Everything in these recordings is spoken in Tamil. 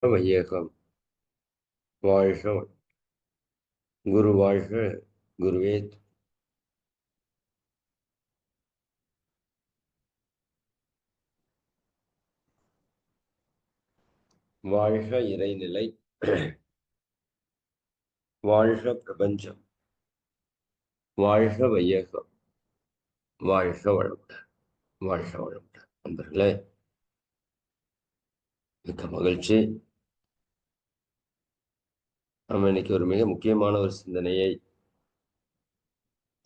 வையகம் வாழ்க குரு வாழ்க குருவே. வாழ்க இறைநிலை. வாழ்க பிரபஞ்சம். வாழ்க வையகம். வாழ்க வளமுடன். வாழ்க வளமுடன். நண்பர்களே மிக்க மகிழ்ச்சி. நம்ம இன்னைக்கு ஒரு மிக முக்கியமான ஒரு சிந்தனையை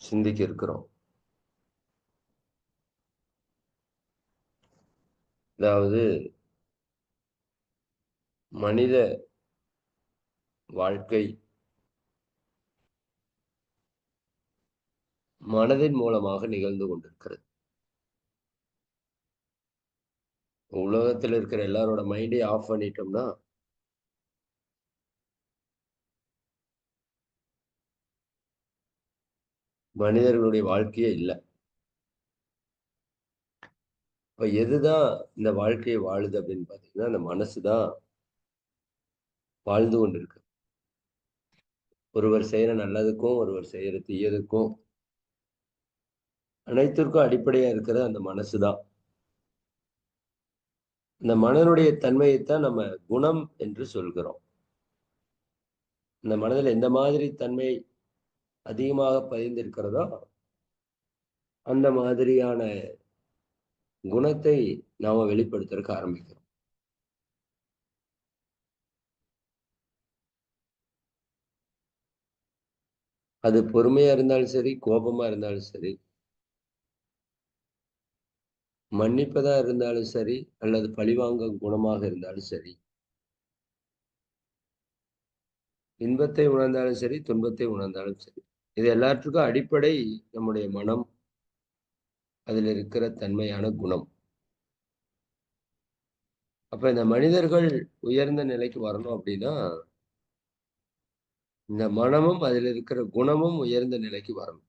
சிந்திக்க இருக்கிறோம் அதாவது மனித வாழ்க்கை மனதின் மூலமாக நிகழ்ந்து கொண்டிருக்கிறது. உலகத்தில் இருக்கிற எல்லாரோட மைண்டையும் ஆஃப் பண்ணிட்டோம்னா மனிதர்களுடைய வாழ்க்கையே இல்லை. இப்ப எதுதான் இந்த வாழ்க்கையை வாழுது அப்படின்னு பாத்தீங்கன்னா அந்த மனசுதான் வாழ்ந்து கொண்டிருக்கு. ஒருவர் செய்யற நல்லதுக்கும் ஒருவர் செய்யற தீயதுக்கும் அனைத்திற்கும் அடிப்படையா இருக்கிறது அந்த மனசுதான். இந்த மனனுடைய தன்மையைத்தான் நம்ம குணம் என்று சொல்கிறோம். இந்த மனதில் எந்த மாதிரி தன்மை அதிகமாக பதிந்திருக்கிறதோ அந்த மாதிரியான குணத்தை நாம வெளிப்படுத்துறதுக்கு ஆரம்பிக்கிறோம். அது பொறுமையா இருந்தாலும் சரி கோபமா இருந்தாலும் சரி மன்னிப்பதா இருந்தாலும் சரி அல்லது பழிவாங்க குணமாக இருந்தாலும் சரி இன்பத்தை உணர்ந்தாலும் சரி துன்பத்தை உணர்ந்தாலும் சரி இது எல்லாற்றுக்கும் அடிப்படை நம்முடைய மனம். அதில் இருக்கிற தன்மையான குணம். அப்ப இந்த மனிதர்கள் உயர்ந்த நிலைக்கு வரணும் அப்படின்னா இந்த மனமும் அதில் இருக்கிற குணமும் உயர்ந்த நிலைக்கு வரணும்.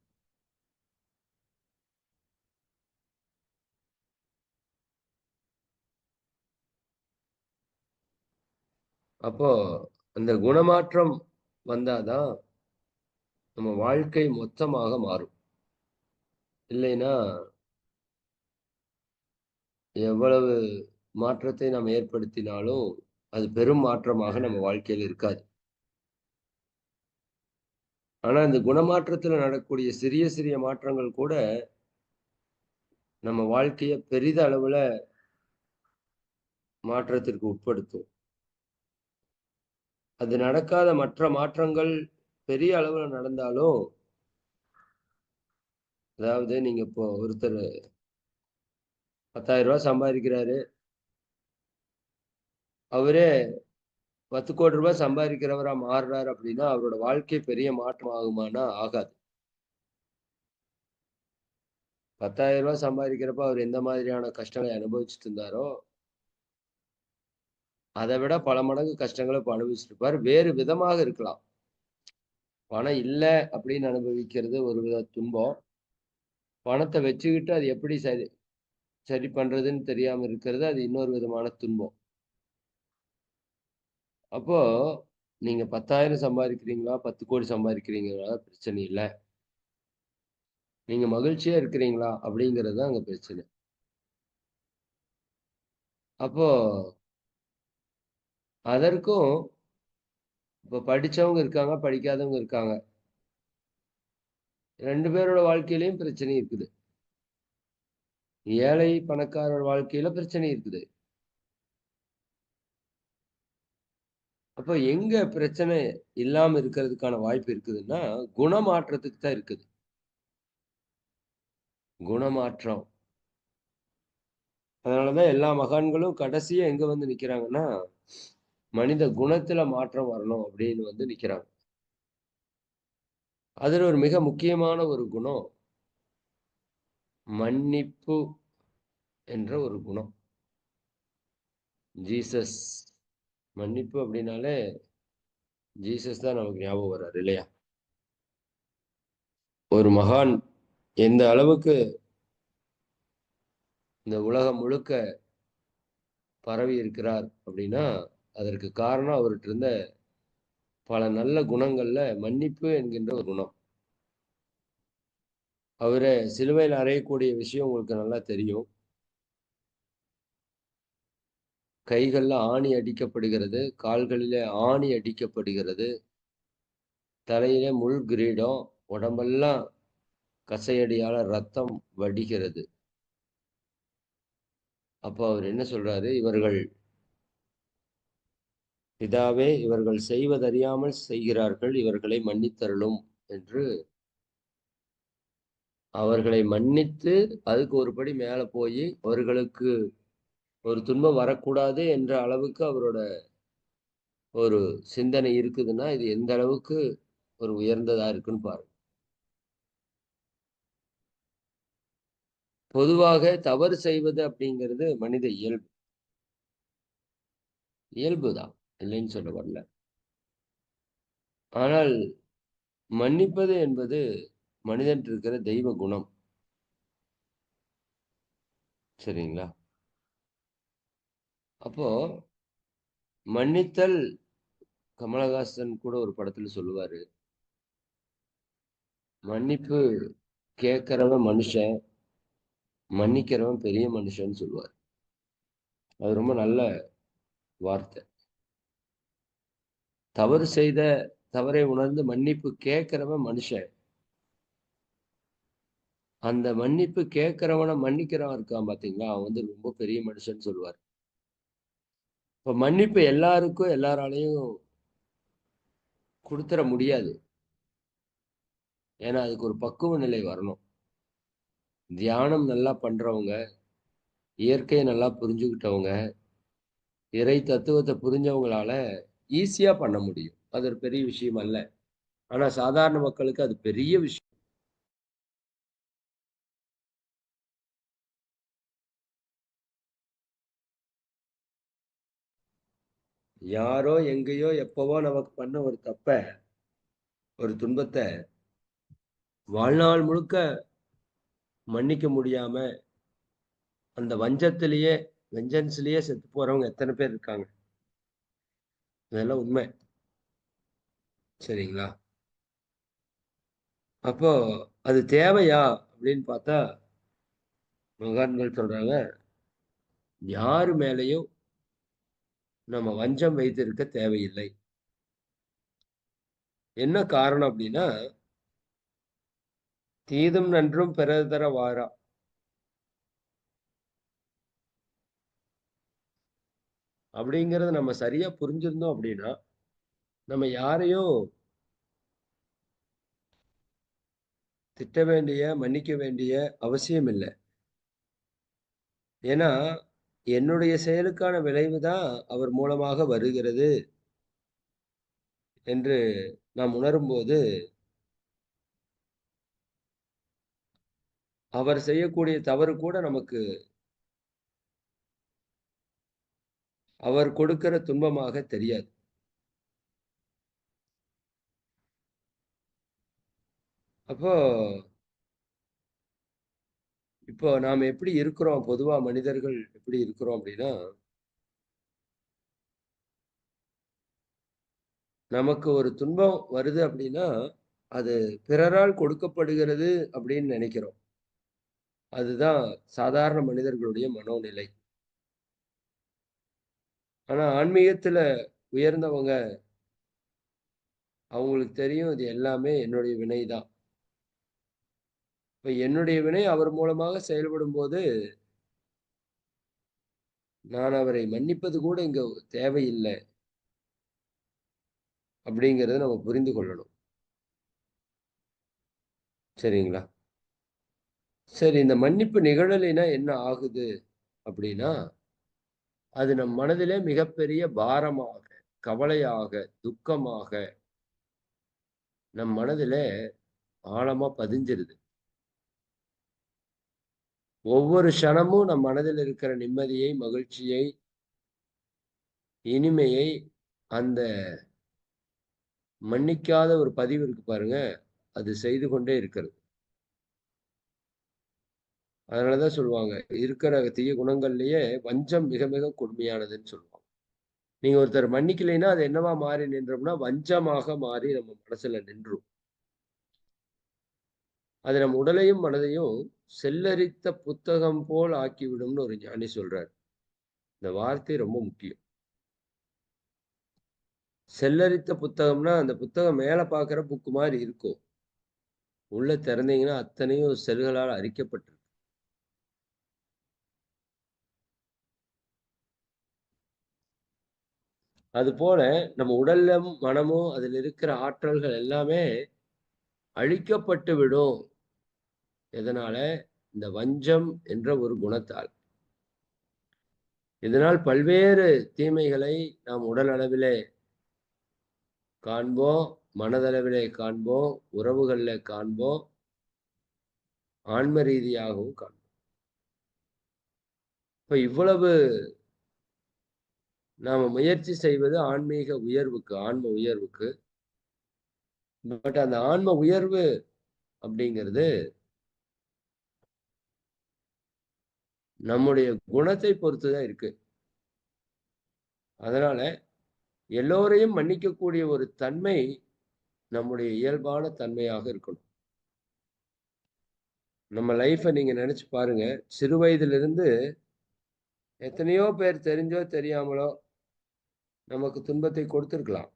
அப்போ அந்த குணமாற்றம் வந்தாதான் நம்ம வாழ்க்கை மொத்தமாக மாறும். இல்லைன்னா எவ்வளவு மாற்றத்தை நாம் ஏற்படுத்தினாலும் அது பெரும் மாற்றமாக நம்ம வாழ்க்கையில் இருக்காது. ஆனா இந்த குணமாற்றத்துல நடக்கக்கூடிய சிறிய சிறிய மாற்றங்கள் கூட நம்ம வாழ்க்கைய பெரித அளவுல மாற்றத்திற்கு உட்படுத்தும். அது நடக்காத மற்ற மாற்றங்கள் பெரிய அளவுல நடந்தாலும் அதாவது நீங்க இப்போ ஒருத்தர் பத்தாயிரம் ரூபாய் சம்பாதிக்கிறாரு. அவரே பத்து கோடி ரூபாய் சம்பாதிக்கிறவரா மாறுறாரு அப்படின்னா அவரோட வாழ்க்கை பெரிய மாற்றம் ஆகுமானா ஆகாது. பத்தாயிரம் ரூபாய் சம்பாதிக்கிறப்ப அவர் எந்த மாதிரியான கஷ்டங்களை அனுபவிச்சுட்டு இருந்தாரோ அதை விட பல மடங்கு கஷ்டங்களை இப்போ அனுபவிச்சுட்டு இருப்பார். வேறு விதமாக இருக்கலாம். பணம் இல்லை அப்படின்னு அனுபவிக்கிறது ஒரு வித துன்பம். பணத்தை வச்சுக்கிட்டு அது எப்படி சரி சரி பண்றதுன்னு தெரியாம இருக்கிறது அது இன்னொரு விதமான துன்பம். அப்போ நீங்க பத்தாயிரம் சம்பாதிக்கிறீங்களா பத்து கோடி சம்பாதிக்கிறீங்களா பிரச்சனை இல்லை. நீங்க மகிழ்ச்சியா இருக்கிறீங்களா அப்படிங்கிறது தான் அங்க பிரச்சனை. அப்போ அதற்கும் இப்போ படிச்சவங்க இருக்காங்க படிக்காதவங்க இருக்காங்க. ரெண்டு பேரோட வாழ்க்கையிலையும் பிரச்சனை இருக்குது. ஏழை பணக்காரர் வாழ்க்கையில பிரச்சனை இருக்குது. அப்ப எங்க பிரச்சனை இல்லாம இருக்கிறதுக்கான வாய்ப்பு இருக்குதுன்னா குணமாற்றத்துக்கு தான் இருக்குது. குணமாற்றம். அதனாலதான் எல்லா மகான்களும் கடைசியா எங்க வந்து நிக்கிறாங்கன்னா மனித குணத்துல மாற்றம் வரணும் அப்படின்னு வந்து நிக்கிறாங்க. அதுல ஒரு மிக முக்கியமான ஒரு குணம் மன்னிப்பு என்ற ஒரு குணம். ஜீசஸ் மன்னிப்பு அப்படின்னாலே ஜீசஸ் தான் நமக்கு ஞாபகம் வர்றாரு இல்லையா? ஒரு மகான் எந்த அளவுக்கு இந்த உலகம் முழுக்க பரவி இருக்கிறார் அப்படின்னா அதற்கு காரணம் அவர்கிட்ட இருந்த பல நல்ல குணங்கள்ல மன்னிப்பு என்கின்ற ஒரு குணம். அவரை சிலுவையில் அறையக்கூடிய விஷயம் உங்களுக்கு நல்லா தெரியும். கைகளில் ஆணி அடிக்கப்படுகிறது கால்களிலே ஆணி அடிக்கப்படுகிறது தலையில முள் கிரீடம் உடம்பெல்லாம் கசையடியால ரத்தம் வடிகிறது. அப்போ அவர் என்ன சொல்றாரு? இவர்கள் பிதாவே இவர்கள் செய்வதறியாமல் செய்கிறார்கள் இவர்களை மன்னித்தருளும் என்று அவர்களை மன்னித்து அதுக்கு ஒரு படி மேல போய் அவர்களுக்கு ஒரு துன்பம் வரக்கூடாது என்ற அளவுக்கு அவரோட ஒரு சிந்தனை இருக்குதுன்னா இது எந்த அளவுக்கு ஒரு உயர்ந்ததா இருக்குன்னு பாருங்க. பொதுவாக தவறு செய்வது அப்படிங்கிறது மனித இயல்பு. இயல்புதான். இல்லைன்னு சொல்ல வரல. ஆனால் மன்னிப்பது என்பது மனிதன் இருக்கிற தெய்வ குணம். சரிங்களா? அப்போ மன்னித்தல் கமலஹாசன் கூட ஒரு படத்துல சொல்லுவாரு. மன்னிப்பு கேட்கிறவன் மனுஷன் மன்னிக்கிறவன் பெரிய மனுஷன் சொல்லுவார். அது ரொம்ப நல்ல வார்த்தை. தவறு செய்த தவறை உணர்ந்து மன்னிப்பு கேட்கிறவன் மனுஷன். அந்த மன்னிப்பு கேட்கிறவனை மன்னிக்கிறவன் இருக்கான் பாத்தீங்களா? அவன் வந்து ரொம்ப பெரிய மனுஷன் சொல்லுவார். இப்ப மன்னிப்பு எல்லாருக்கும் எல்லாராலையும் கொடுத்துட முடியாது. ஏன்னா அதுக்கு ஒரு பக்குவ நிலை வரணும். தியானம் நல்லா பண்றவங்க இயற்கையை நல்லா புரிஞ்சுக்கிட்டவங்க இறை தத்துவத்தை புரிஞ்சவங்களால ஈஸியாக பண்ண முடியும். அது ஒரு பெரிய விஷயம் அல்ல. ஆனா சாதாரண மக்களுக்கு அது பெரிய விஷயம். யாரோ எங்கேயோ எப்பவோ நமக்கு பண்ண ஒரு தப்ப ஒரு துன்பத்தை வாழ்நாள் முழுக்க மன்னிக்க முடியாம அந்த வஞ்சத்திலேயே வெஞ்சன்ஸ்லயே செத்து போறவங்க எத்தனை பேர் இருக்காங்க? இதெல்லாம் உண்மை. சரிங்களா? அப்போ அது தேவையா அப்படின்னு பார்த்தா மகான்கள் சொல்றாங்க யாரு மேலையும் நம்ம வஞ்சம் வைத்திருக்க தேவையில்லை. என்ன காரணம் அப்படின்னா தீதும் நன்றும் பிறர் தர வாரா. அப்படிங்கிறத நம்ம சரியா புரிஞ்சிருந்தோம் அப்படின்னா நம்ம யாரையும் திட்ட வேண்டிய மன்னிக்க வேண்டிய அவசியம் இல்லை. ஏன்னா என்னுடைய செயலுக்கான விளைவு தான் அவர் மூலமாக வருகிறது என்று நாம் உணரும்போது அவர் செய்யக்கூடிய தவறு கூட நமக்கு அவர் கொடுக்கிற துன்பமாக தெரியாது. அப்போ இப்போ நாம் எப்படி இருக்கிறோம்? பொதுவா மனிதர்கள் எப்படி இருக்கிறோம் அப்படின்னா நமக்கு ஒரு துன்பம் வருது அப்படின்னா அது பிறரால் கொடுக்கப்படுகிறது அப்படின்னு நினைக்கிறோம். அதுதான் சாதாரண மனிதர்களுடைய மனோநிலை. ஆனா ஆன்மீகத்துல உயர்ந்தவங்க அவங்களுக்கு தெரியும் இது எல்லாமே என்னுடைய வினை தான். இப்ப என்னுடைய வினை அவர் மூலமாக செயல்படும் போது நான் அவரை மன்னிப்பது கூட இங்க தேவையில்லை. அப்படிங்கிறத நம்ம புரிந்து கொள்ளணும். சரிங்களா? சரி இந்த மன்னிப்பு நிகழலைன்னா என்ன ஆகுது அப்படின்னா அது நம் மனதிலே மிகப்பெரிய பாரமாக கவலையாக துக்கமாக நம் மனதிலே ஆழமா பதிஞ்சிருது. ஒவ்வொரு க்ஷணமும் நம் மனதில் இருக்கிற நிம்மதியை மகிழ்ச்சியை இனிமையை அந்த மன்னிக்காத ஒரு பதிவு இருக்கு பாருங்க அது செய்து கொண்டே இருக்கிறது. அதனாலதான் சொல்லுவாங்க இருக்கிற தீய குணங்கள்லயே வஞ்சம் மிக மிக கொடுமையானதுன்னு சொல்லுவாங்க. நீங்க ஒருத்தர் மன்னிக்கலைன்னா அது என்னவா மாறி நின்றோம்னா வஞ்சமாக மாறி நம்ம மனசுல நின்றும். அது நம்ம உடலையும் மனதையும் செல்லரித்த புத்தகம் போல் ஆக்கிவிடும்னு ஒரு ஞானி சொல்றார். இந்த வார்த்தை ரொம்ப முக்கியம். செல்லரித்த புத்தகம்னா அந்த புத்தகம் மேல பார்க்குற புக்கு மாதிரி இருக்கும். உள்ள திறந்தீங்கன்னா அத்தனையும் செல்களால் அரிக்கப்பட்டிருக்கு அது போல நம்ம உடலும் மனமும் அதில் இருக்கிற ஆற்றல்கள் எல்லாமே அழிக்கப்பட்டு விடும். எதனால? இந்த வஞ்சம் என்ற ஒரு குணத்தால். இதனால் பல்வேறு தீமைகளை நாம் உடல் அளவிலே காண்போம் மனதளவிலே காண்போம் உறவுகளில் காண்போம் ஆன்ம ரீதியாகவும் காண்போம். இப்ப இவ்வளவு நாம முயற்சி செய்வது ஆன்மீக உயர்வுக்கு ஆன்ம உயர்வுக்கு. பட் அந்த ஆன்ம உயர்வு அப்படிங்கிறது நம்முடைய குணத்தை பொறுத்துதான் இருக்கு. அதனால எல்லோரையும் மன்னிக்கக்கூடிய ஒரு தன்மை நம்முடைய இயல்பான தன்மையாக இருக்கணும். நம்ம லைஃப்பை நீங்க நினைச்சு பாருங்க. சிறு வயதிலிருந்து எத்தனையோ பேர் தெரிஞ்சோ தெரியாமலோ நமக்கு துன்பத்தை கொடுத்திருக்கலாம்.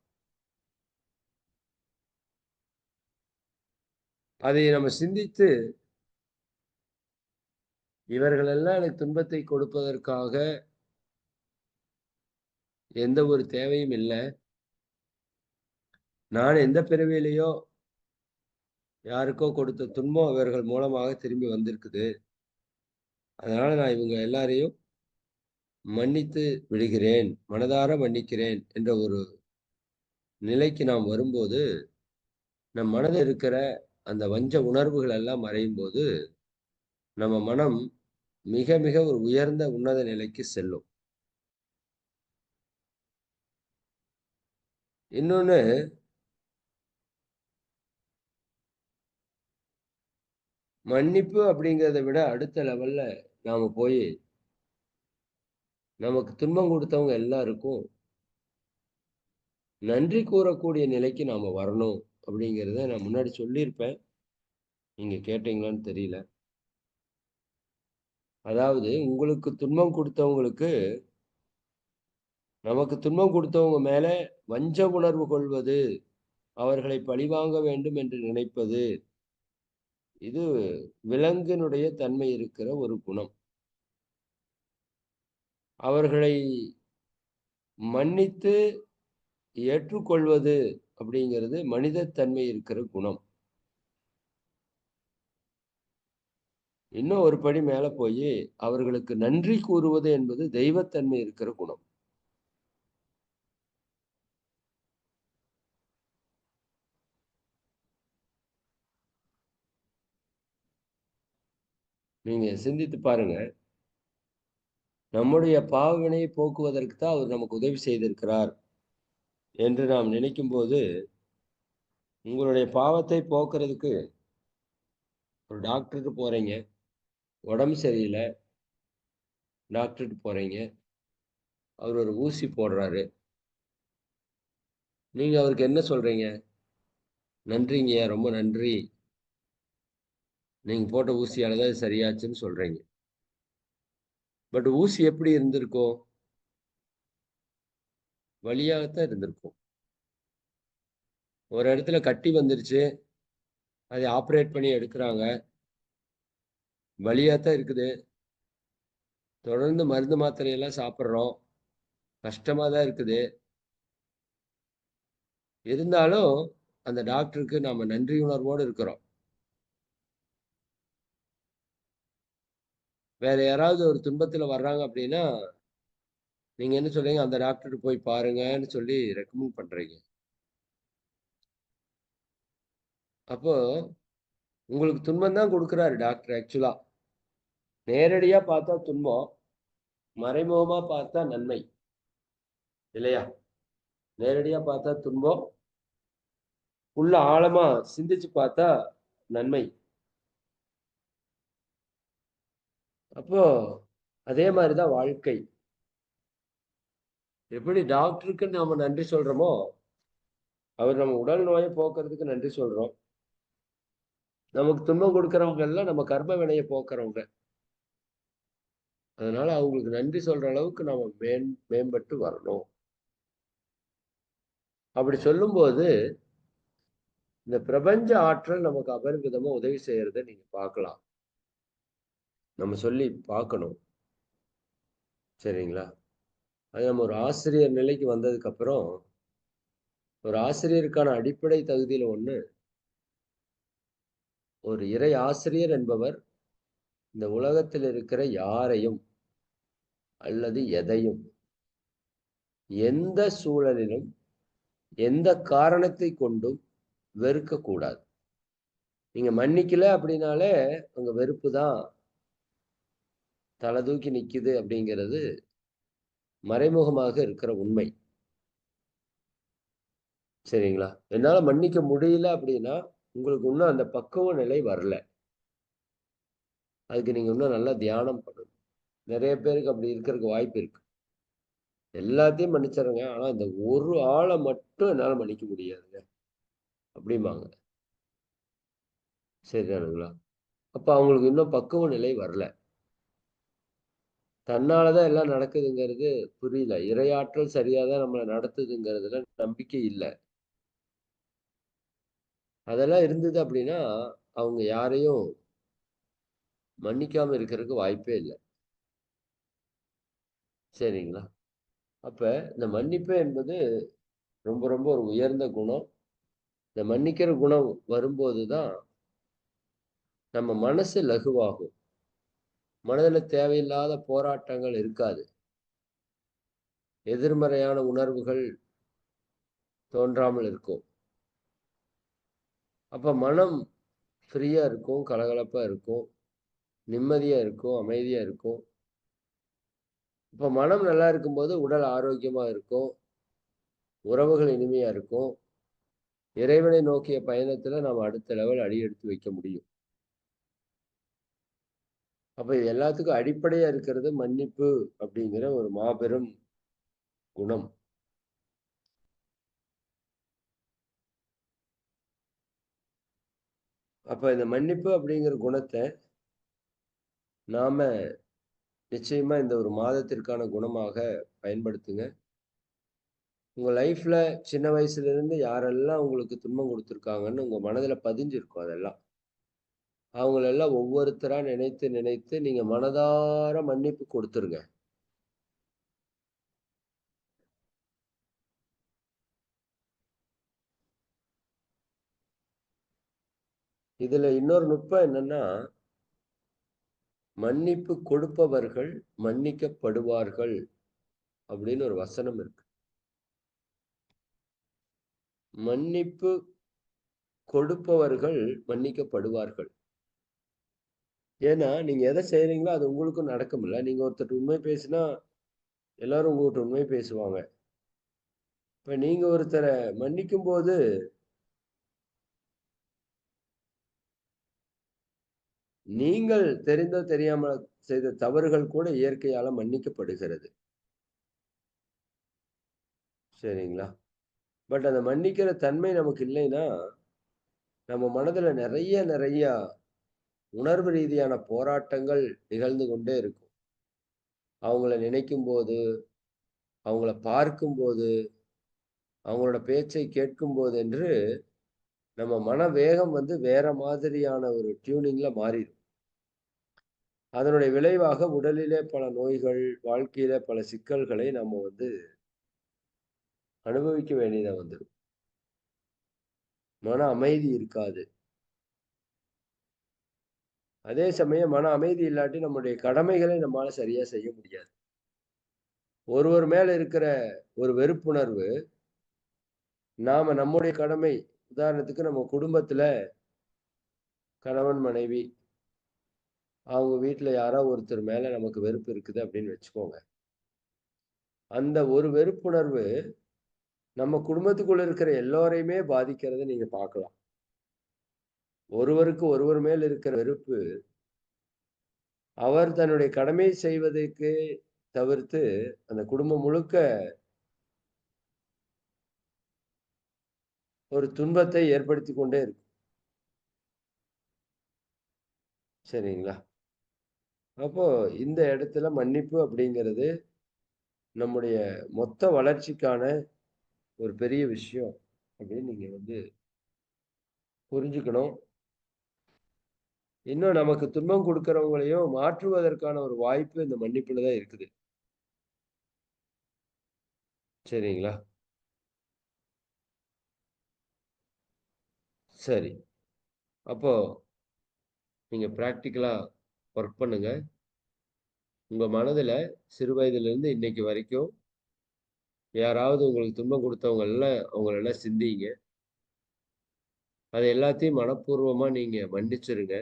அதை நம்ம சிந்தித்து இவர்களெல்லாம் எனக்கு துன்பத்தை கொடுப்பதற்காக எந்த ஒரு தேவையும் இல்லை. நான் எந்த பிறவியிலையோ யாருக்கோ கொடுத்த துன்பம் இவர்கள் மூலமாக திரும்பி வந்திருக்குது. அதனால நான் இவங்க எல்லாரையும் மன்னித்து விடுகிறேன் மனதார மன்னிக்கிறேன் என்ற ஒரு நிலைக்கு நாம் வரும்போது நம் மனதில் இருக்கிற அந்த வஞ்ச உணர்வுகள் எல்லாம் மறையும் போது நம்ம மனம் மிக மிக ஒரு உயர்ந்த உன்னத நிலைக்கு செல்லும். இன்னொன்று மன்னிப்பு அப்படிங்கிறத விட அடுத்த லெவல்ல நாம போய் நமக்கு துன்பம் கொடுத்தவங்க எல்லாருக்கும் நன்றி கூறக்கூடிய நிலைக்கு நாம வரணும் அப்படிங்கிறத நான் முன்னாடி சொல்லியிருப்பேன். நீங்க கேட்டீங்களான்னு தெரியல. அதாவது உங்களுக்கு துன்பம் கொடுத்தவங்களுக்கு நமக்கு துன்பம் கொடுத்தவங்க மேல வஞ்ச உணர்வு கொள்வது அவர்களை பழிவாங்க வேண்டும் என்று நினைப்பது இது விலங்கினுடைய தன்மை இருக்கிற ஒரு குணம். அவர்களை மன்னித்து ஏற்றுக்கொள்வது அப்படிங்கிறது மனிதத்தன்மை இருக்கிற குணம். இன்னும் ஒரு படி மேலே போய் அவர்களுக்கு நன்றி கூறுவது என்பது தெய்வத்தன்மை இருக்கிற குணம். நீங்க சிந்தித்து பாருங்க. நம்முடைய பாவவினையை போக்குவதற்கு தான் அவர் நமக்கு உதவி செய்திருக்கிறார் என்று நாம் நினைக்கும் போது உங்களுடைய பாவத்தை போக்குறதுக்கு ஒரு டாக்டருக்கு போகிறீங்க உடம்பு சரியில்லை டாக்டருக்கு போகிறீங்க அவர் ஒரு ஊசி போடுறாரு. நீங்கள் அவருக்கு என்ன சொல்கிறீங்க நன்றிங்க ரொம்ப நன்றி. நீங்கள் போட்ட ஊசியால் தான் சரியாச்சுன்னு சொல்கிறீங்க பட் ஊசி எப்படி இருந்திருக்கும்? வழியாகத்தான் இருந்திருக்கும். ஒரு இடத்துல கட்டி வந்துருச்சு. அதை ஆப்ரேட் பண்ணி எடுக்கிறாங்க. வழியாகத்தான் இருக்குது. தொடர்ந்து மருந்து மாத்திரையெல்லாம் சாப்பிட்றோம். கஷ்டமாக தான் இருக்குது. இருந்தாலும் அந்த டாக்டருக்கு நம்ம நன்றி உணர்வோடு இருக்கிறோம். வேற யாராவது ஒரு துன்பத்துல வர்றாங்க அப்படின்னா நீங்க என்ன சொல்றீங்க? அந்த டாக்டர் போய் பாருங்கன்னு சொல்லி ரெக்கமெண்ட் பண்றீங்க. அப்போ உங்களுக்கு துன்பம் தான் கொடுக்குறாரு டாக்டர் ஆக்சுவலா. நேரடியா பார்த்தா துன்பம் மறைமுகமா பார்த்தா நன்மை. இல்லையா? நேரடியா பார்த்தா துன்பம் உள்ள ஆழமா சிந்திச்சு பார்த்தா நன்மை. அப்போ அதே மாதிரிதான் வாழ்க்கை. எப்படி டாக்டருக்கு நாம நன்றி சொல்றோமோ அவர் நம்ம உடல் நோயை போக்குறதுக்கு நன்றி சொல்றோம். நமக்கு துன்பம் கொடுக்கறவங்க எல்லாம் நம்ம கர்ம வினையை போக்குறவங்க. அதனால அவங்களுக்கு நன்றி சொல்ற அளவுக்கு நாம மேன் மேம்பட்டு வரணும். அப்படி சொல்லும்போது இந்த பிரபஞ்ச ஆற்றல் நமக்கு அபரிவிதமா உதவி செய்யறத நீங்க பார்க்கலாம். நம்ம சொல்லி பார்க்கணும். சரிங்களா? அது நம்ம ஒரு ஆசிரியர் நிலைக்கு வந்ததுக்கு அப்புறம் ஒரு ஆசிரியருக்கான அடிப்படை தகுதியில ஒன்று ஒரு இறை ஆசிரியர் என்பவர் இந்த உலகத்தில் இருக்கிற யாரையும் அல்லது எதையும் எந்த சூழலிலும் எந்த காரணத்தை கொண்டும் வெறுக்கக்கூடாது. நீங்க மன்னிக்கல அப்படின்னாலே அங்க வெறுப்பு தான். தலை தூக்கி நிற்குது அப்படிங்கிறது மறைமுகமாக இருக்கிற உண்மை. சரிங்களா? என்னால் மன்னிக்க முடியல அப்படின்னா உங்களுக்கு இன்னும் அந்த பக்குவ நிலை வரல. அதுக்கு நீங்கள் இன்னும் நல்லா தியானம் பண்ணணும். நிறைய பேருக்கு அப்படி இருக்கிறதுக்கு வாய்ப்பு இருக்கு. எல்லாத்தையும் மன்னிச்சிடுங்க. ஆனால் இந்த ஒரு ஆளை மட்டும் என்னால் மன்னிக்க முடியாதுங்க. அப்படிம்பாங்க. சரிதானுங்களா அப்போ அவங்களுக்கு இன்னும் பக்குவ நிலை வரல. தன்னாலதான் எல்லாம் நடக்குதுங்கிறது புரியல. இரையாற்றல் சரியாதான் நம்மளை நடத்துதுங்கிறதுல நம்பிக்கை இல்லை. அதெல்லாம் இருந்தது அப்படின்னா அவங்க யாரையும் மன்னிக்காம இருக்கிறதுக்கு வாய்ப்பே இல்லை. சரிங்களா? அப்ப இந்த மன்னிப்பு என்பது ரொம்ப ரொம்ப ஒரு உயர்ந்த குணம். இந்த மன்னிக்கிற குணம் வரும்போது தான் நம்ம மனசு லகுவாகும். மனதில் தேவையில்லாத போராட்டங்கள் இருக்காது. எதிர்மறையான உணர்வுகள் தோன்றாமல் இருக்கும். அப்போ மனம் ஃப்ரீயாக இருக்கும் கலகலப்பாக இருக்கும் நிம்மதியாக இருக்கும் அமைதியாக இருக்கும். இப்போ மனம் நல்லா இருக்கும்போது உடல் ஆரோக்கியமாக இருக்கும் உறவுகள் இனிமையாக இருக்கும். இறைவனை நோக்கிய பயணத்தில் நாம் அடுத்த லெவல் அடி எடுத்து வைக்க முடியும். அப்ப இது எல்லாத்துக்கும் அடிப்படையா இருக்கிறது மன்னிப்பு அப்படிங்கிற ஒரு மாபெரும் குணம். அப்ப இந்த மன்னிப்பு அப்படிங்கிற குணத்தை நாம நிச்சயமா இந்த ஒரு மாதத்திற்கான குணமாக பயன்படுத்துங்க. உங்க லைஃப்ல சின்ன வயசுல இருந்து யாரெல்லாம் உங்களுக்கு துன்பம் கொடுத்துருக்காங்கன்னு உங்க மனதுல பதிஞ்சிருக்கும் அதெல்லாம். அவங்களெல்லாம் ஒவ்வொருத்தரா நினைத்து நினைத்து நீங்க மனதார மன்னிப்பு கொடுத்துருங்க. இதுல இன்னொரு நுட்பம் என்னன்னா மன்னிப்பு கொடுப்பவர்கள் மன்னிக்கப்படுவார்கள் அப்படின்னு ஒரு வசனம் இருக்கு. மன்னிப்பு கொடுப்பவர்கள் மன்னிக்கப்படுவார்கள். ஏன்னா நீங்க எதை செய்யறீங்களோ அது உங்களுக்கும் நடக்கும்ல நீங்க ஒருத்தர் உண்மை பேசினா எல்லாரும் உங்ககிட்ட உண்மை பேசுவாங்க. இப்ப நீங்க ஒருத்தரை மன்னிக்கும் போது நீங்கள் தெரிந்தோ தெரியாமல் செய்த தவறுகள் கூட இயற்கையால மன்னிக்கப்படுகிறது. சரிங்களா? பட் அந்த மன்னிக்கிற தன்மை நமக்கு இல்லைன்னா நம்ம மனதுல நிறைய நிறைய உணர்வு ரீதியான போராட்டங்கள் நிகழ்ந்து கொண்டே இருக்கும். அவங்கள நினைக்கும் போது அவங்கள பார்க்கும்போது அவங்களோட பேச்சை கேட்கும்போது என்று நம்ம மன வேகம் வந்து வேற மாதிரியான ஒரு டியூனிங்ல மாறிடும். அதனுடைய விளைவாக உடலிலே பல நோய்கள் வாழ்க்கையில பல சிக்கல்களை நம்ம வந்து அனுபவிக்க வேண்டியதாக வந்துடும் மன அமைதி இருக்காது. அதே சமயம் மன அமைதி இல்லாட்டி நம்முடைய கடமைகளை நம்மளால சரியா செய்ய முடியாது. ஒருவர் மேல இருக்கிற ஒரு வெறுப்புணர்வு நாம நம்முடைய கடமை உதாரணத்துக்கு நம்ம குடும்பத்துல கணவன் மனைவி அவங்க வீட்டுல யாரோ ஒருத்தர் மேல நமக்கு வெறுப்பு இருக்குது அப்படின்னு வச்சுக்கோங்க. அந்த ஒரு வெறுப்புணர்வு நம்ம குடும்பத்துக்குள்ள இருக்கிற எல்லோரையுமே பாதிக்கிறத நீங்க பார்க்கலாம். ஒருவருக்கு ஒருவர் மேல் இருக்கிற வெறுப்பு அவர் தன்னுடைய கடமை செய்வதற்கு தவிர்த்து அந்த குடும்பம் முழுக்க ஒரு துன்பத்தை ஏற்படுத்தி கொண்டே இருக்கும். சரிங்களா? அப்போ இந்த இடத்துல மன்னிப்பு அப்படிங்கிறது நம்முடைய மொத்த வளர்ச்சிக்கான ஒரு பெரிய விஷயம் அப்படின்னு நீங்க வந்து புரிஞ்சுக்கணும். இன்னும் நமக்கு துன்பம் கொடுக்கறவங்களையும் மாற்றுவதற்கான ஒரு வாய்ப்பு இந்த மன்னிப்புல தான் இருக்குது. சரிங்களா? சரி. அப்போ நீங்க ப்ராக்டிக்கலா ஒர்க் பண்ணுங்க. உங்க மனதுல சிறு வயதிலிருந்து இன்னைக்கு வரைக்கும் யாராவது உங்களுக்கு துன்பம் கொடுத்தவங்க எல்லாம் அவங்களெல்லாம் சிந்திங்க. அது எல்லாத்தையும் மனப்பூர்வமா நீங்க மன்னிச்சிருங்க.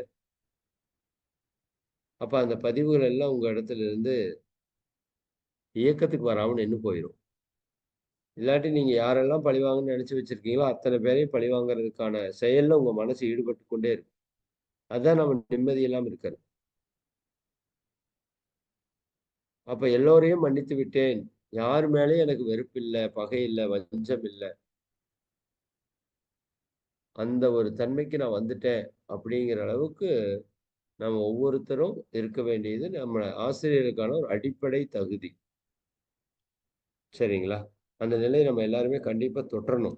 அப்போ அந்த பதிவுகள் எல்லாம் உங்க இடத்துல இருந்து இயக்கத்துக்கு வராமல் நின்று போயிரும். இல்லாட்டி நீங்க யாரெல்லாம் பழிவாங்கன்னு நினைச்சு வச்சிருக்கீங்களோ, அத்தனை பேரையும் பழிவாங்கிறதுக்கான செயல்ல உங்க மனசு ஈடுபட்டு கொண்டே இருக்கும். அதுதான் நம்ம நிம்மதி இல்லாம இருக்கிறது. அப்ப எல்லோரையும் மன்னித்து விட்டேன். யார் மேலேயும் எனக்கு வெறுப்பு இல்லை பகை இல்லை வஞ்சம் இல்லை அந்த ஒரு தன்மைக்கு நான் வந்துட்டேன் அப்படிங்கிற அளவுக்கு நம்ம ஒவ்வொருத்தரும் இருக்க வேண்டியது நம்ம ஆசிரியருக்கான ஒரு அடிப்படை தகுதி. சரிங்களா? அந்த நிலையை நம்ம எல்லாருமே கண்டிப்பா தொற்றணும்.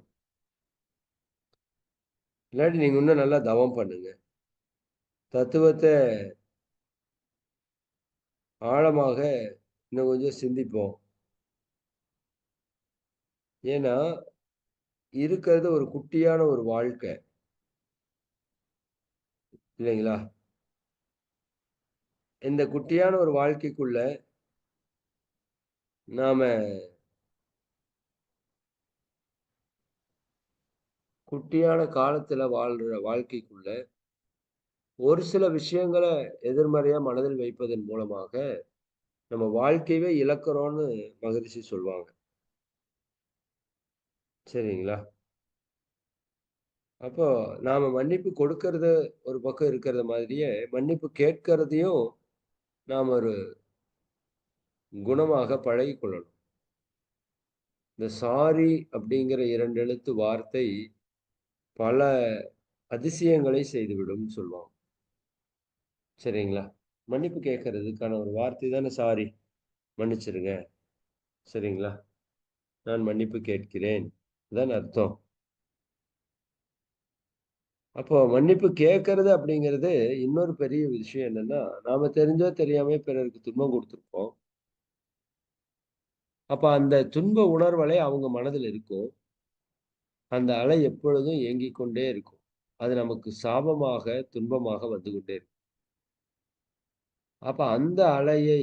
இல்லாட்டி நீங்க இன்னும் நல்லா தவம் பண்ணுங்க. தத்துவத்தை ஆழமாக இன்னும் கொஞ்சம் சிந்திப்போம். ஏன்னா, இருக்கிறது ஒரு குட்டியான ஒரு வாழ்க்கை. இல்லைங்களா? இந்த குட்டியான ஒரு வாழ்க்கைக்குள்ள நாம குட்டியான காலத்துல வாழ்ற வாழ்க்கைக்குள்ள ஒரு சில விஷயங்கள எதிர்மறையா மனதில் வைப்பதன் மூலமாக நம்ம வாழ்க்கையவே இழக்கிறோம்னு மகிழ்ச்சி சொல்லுவாங்க சரிங்களா? அப்போ நாம மன்னிப்பு கொடுக்கறது ஒரு பக்கம் இருக்கிறது மாதிரியே, மன்னிப்பு கேட்கறதையும் நாம் ஒரு குணமாக பழகிக்கொள்ளணும் இந்த சாரி அப்படிங்கிற இரண்டு எழுத்து வார்த்தை பல அதிசயங்களை செய்துவிடும்னு சொல்லுவாங்க. சரிங்களா? மன்னிப்பு கேட்கறதுக்கான ஒரு வார்த்தை தானே சாரி. மன்னிச்சிருங்க. சரிங்களா? நான் மன்னிப்பு கேட்கிறேன். அதான் அர்த்தம். அப்போ மன்னிப்பு கேட்கறது அப்படிங்கிறது இன்னொரு பெரிய விஷயம் என்னன்னா, நாம தெரிஞ்சோ தெரியாம பிறருக்கு துன்பம் கொடுத்துருப்போம் அப்ப அந்த துன்ப உணர்வலை அவங்க மனதில் இருக்கும். அந்த அலை எப்பொழுதும் இயங்கிக் கொண்டே இருக்கும். அது நமக்கு சாபமாக, துன்பமாக வந்து கொண்டே இருக்கும். அப்ப அந்த அலையை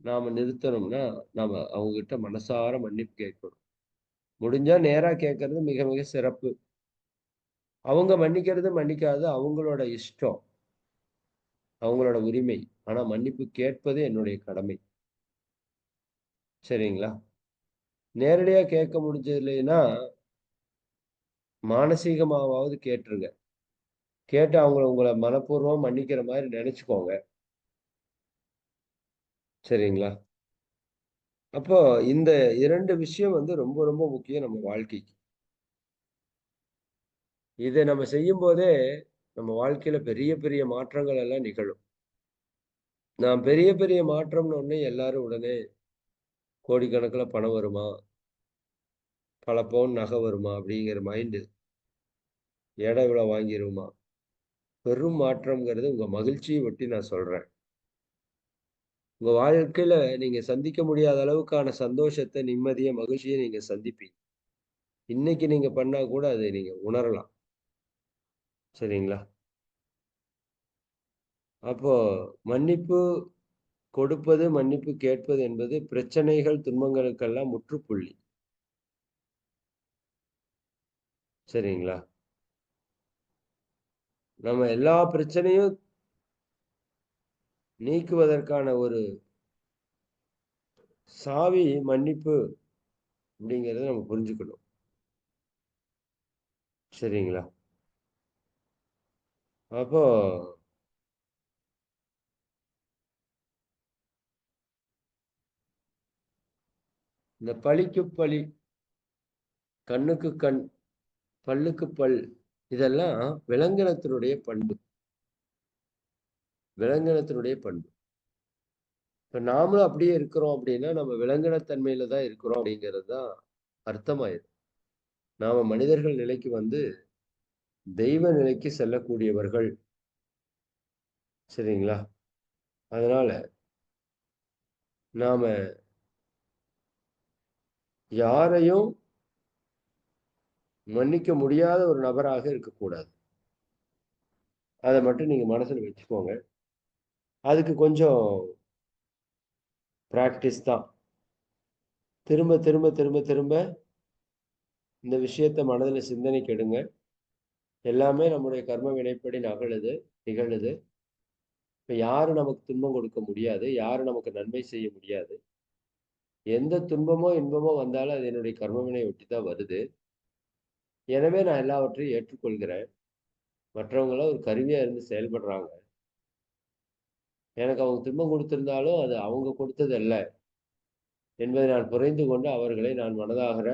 நாம நிறுத்தணும்னா, நாம அவங்க கிட்ட மனசார மன்னிப்பு கேட்கணும். முடிஞ்சா நேரா கேட்கறது மிக மிக சிறப்பு. அவங்க மன்னிக்கிறது, மன்னிக்காது அவங்களோட இஷ்டம். அவங்களோட உரிமை. ஆனா மன்னிப்பு கேட்பது என்னுடைய கடமை. சரிங்களா? நேரடியா கேட்க முடிஞ்சதில்லைன்னா மானசீகமாவாவது கேட்டுருங்க. கேட்டு அவங்கள உங்களை மனப்பூர்வம் மன்னிக்கிற மாதிரி நினச்சிக்கோங்க சரிங்களா? அப்போ இந்த இரண்டு விஷயம் வந்து ரொம்ப ரொம்ப முக்கியம் நம்ம வாழ்க்கைக்கு. இதை நம்ம செய்யும்போதே, நம்ம வாழ்க்கையில பெரிய பெரிய மாற்றங்கள் எல்லாம் நிகழும். நான் பெரிய பெரிய மாற்றம்னு உடனே எல்லாரும் உடனே கோடிக்கணக்கில் பணம் வருமா? பல பவுன் நகை வருமா? அப்படிங்கிற மைண்டு. இடம் இவ்வளோ வாங்கிடுமா பெரும் மாற்றம்ங்கிறது உங்கள் மகிழ்ச்சியை ஒட்டி நான் சொல்கிறேன் உங்கள் வாழ்க்கையில் நீங்கள் சந்திக்க முடியாத அளவுக்கான சந்தோஷத்தை நிம்மதியை மகிழ்ச்சியை நீங்கள் சந்திப்பீங்க. இன்னைக்கு நீங்கள் பண்ணால் கூட அதை நீங்கள் உணரலாம். சரிங்களா? அப்போ மன்னிப்பு கொடுப்பது, மன்னிப்பு கேட்பது என்பது பிரச்சனைகள், துன்பங்களுக்கெல்லாம் முற்றுப்புள்ளி. சரிங்களா? நம்ம எல்லா பிரச்சனையும் நீக்குவதற்கான ஒரு சாவி மன்னிப்பு அப்படிங்கிறத நம்ம புரிஞ்சுக்கணும். சரிங்களா? அப்போ இந்த பழிக்கு பழி கண்ணுக்கு கண், பல்லுக்கு பல் இதெல்லாம் விலங்கினத்தினுடைய பண்பு. விலங்கினத்தினுடைய பண்பு. இப்ப நாமளும் அப்படியே இருக்கிறோம் அப்படின்னா, நம்ம விலங்கினத்தன்மையில தான் இருக்கிறோம் அப்படிங்கிறது தான் அர்த்தமாயிரும். நாம மனிதர்கள் நிலைக்கு வந்து தெய்வ நிலைக்கு செல்லக்கூடியவர்கள். சரிங்களா? அதனால நாம யாரையும் மன்னிக்க முடியாத ஒரு நபராக இருக்கக்கூடாது. அதை மட்டும் நீங்க மனசில் வச்சுக்கோங்க. அதுக்கு கொஞ்சம் ப்ராக்டிஸ் தான். திரும்ப, திரும்ப, திரும்ப, திரும்ப இந்த விஷயத்த மனதில் சிந்தனைக்கு எடுங்க. எல்லாமே நம்முடைய கர்ம வினைப்படி நகழுது நிகழுது. இப்போ யாரும் நமக்கு துன்பம் கொடுக்க முடியாது. யாரும் நமக்கு நன்மை செய்ய முடியாது. எந்த துன்பமோ, இன்பமோ வந்தாலும் அது என்னுடைய கர்மவினை ஒட்டி தான் வருது. எனவே நான் எல்லாவற்றையும் ஏற்றுக்கொள்கிறேன். மற்றவங்களாம் ஒரு கருவியாக இருந்து செயல்படுறாங்க. எனக்கு அவங்க துன்பம் கொடுத்திருந்தாலும், அது அவங்க கொடுத்தது அல்ல. என்பதை நான் புரிந்து கொண்டு அவர்களை நான் மனதாகிற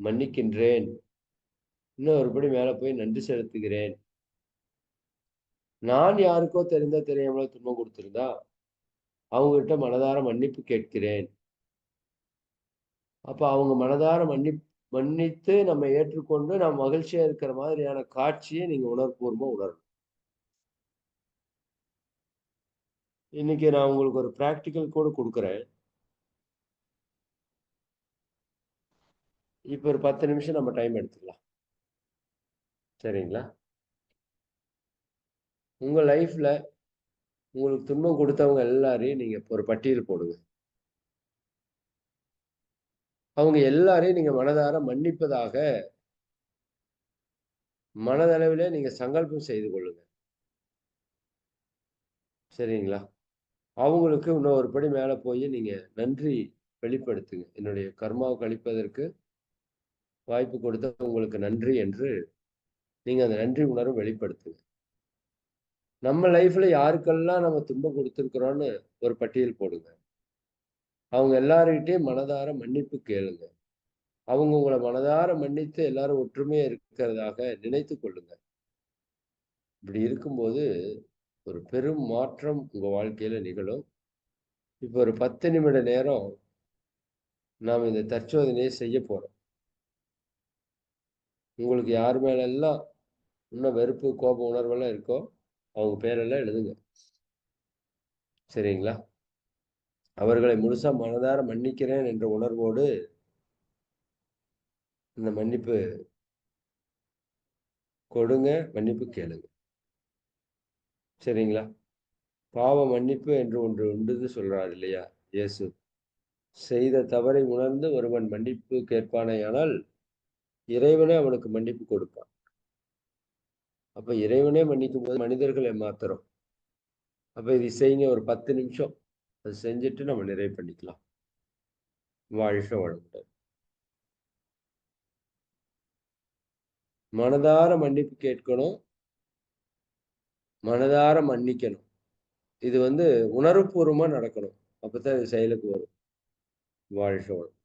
மன்னிக்கின்றேன். இன்னும் ஒருபடி மேல போய் நன்றி செலுத்துகிறேன். நான் யாருக்கோ தெரிந்தோ தெரியாமலோ துன்பம் கொடுத்துருந்தா அவங்ககிட்ட மனதார மன்னிப்பு கேட்கிறேன். அப்போ அவங்க மனதார மன்னிப் மன்னித்து நம்ம ஏற்றுக்கொண்டு நாம் மகிழ்ச்சியாக இருக்கிற மாதிரியான காட்சியை நீங்கள் உணர்பூர்வமாக உணரணும். இன்னைக்கு நான் உங்களுக்கு ஒரு ப்ராக்டிக்கல் கூட கொடுக்குறேன் இப்போ ஒரு 10 நிமிஷம் நம்ம டைம் எடுத்துக்கலாம். சரிங்களா? உங்க லைஃப்ல உங்களுக்கு துன்பம் கொடுத்தவங்க எல்லாரையும் நீங்க ஒரு பட்டியல் போடுங்க. அவங்க எல்லாரையும் நீங்க மனதார மன்னிப்பதாக மனதளவிலே நீங்க சங்கல்பம் செய்து கொள்ளுங்க. சரிங்களா? அவங்களுக்கு இன்னும் ஒரு படி மேல போய் நீங்க நன்றி வெளிப்படுத்துங்க. என்னுடைய கர்மாவை கழிப்பதற்கு வாய்ப்பு கொடுத்த உங்களுக்கு நன்றி என்று நீங்கள் அந்த நன்றி உணர்வை வெளிப்படுத்துங்க. நம்ம லைஃப்ல யாருக்கெல்லாம் நம்ம துன்பம் கொடுத்துருக்குறோன்னு ஒரு பட்டியல் போடுங்க. அவங்க எல்லார்கிட்டயும் மனதார மன்னிப்பு கேளுங்க. அவங்க உங்களை மனதார மன்னித்து எல்லாரும் ஒற்றுமையா இருக்கிறதாக நினைத்து கொள்ளுங்க. இப்படி இருக்கும்போது, ஒரு பெரும் மாற்றம் உங்க வாழ்க்கையில நிகழும். இப்போ ஒரு 10 நிமிட நேரம் நாம் இந்த தற்சோதனையை செய்ய போறோம். உங்களுக்கு யார் மேலெல்லாம் இன்னும் வெறுப்பு, கோப உணர்வெல்லாம் இருக்கோ, அவங்க பேரெல்லாம் எழுதுங்க. சரிங்களா? அவர்களை முழுசா மனதார மன்னிக்கிறேன் என்ற உணர்வோடு இந்த மன்னிப்பு கொடுங்க, மன்னிப்பு கேளுங்க. சரிங்களா? பாவ மன்னிப்பு என்று ஒன்று உண்டுன்னு சொல்றார் இல்லையா? இயேசு. செய்த தவறை உணர்ந்து ஒருவன் மன்னிப்பு கேட்பானேயானால், இறைவனே அவனுக்கு மன்னிப்பு கொடுப்பான். அப்ப இறைவனே மன்னிக்கும்போது மனிதர்களை ஏமாத்துறோம். அப்ப இது செய்யுங்க ஒரு 10 நிமிஷம். அது செஞ்சுட்டு நம்ம நிறைவு பண்ணிக்கலாம். வாழ்க வளமுடன். மனதார மன்னிப்பு கேட்கணும். மனதார மன்னிக்கணும். இது வந்து உணர்வுபூர்வமா நடக்கணும். அப்பதான் இது செயலுக்கு வரும். வாழ்க வளம்.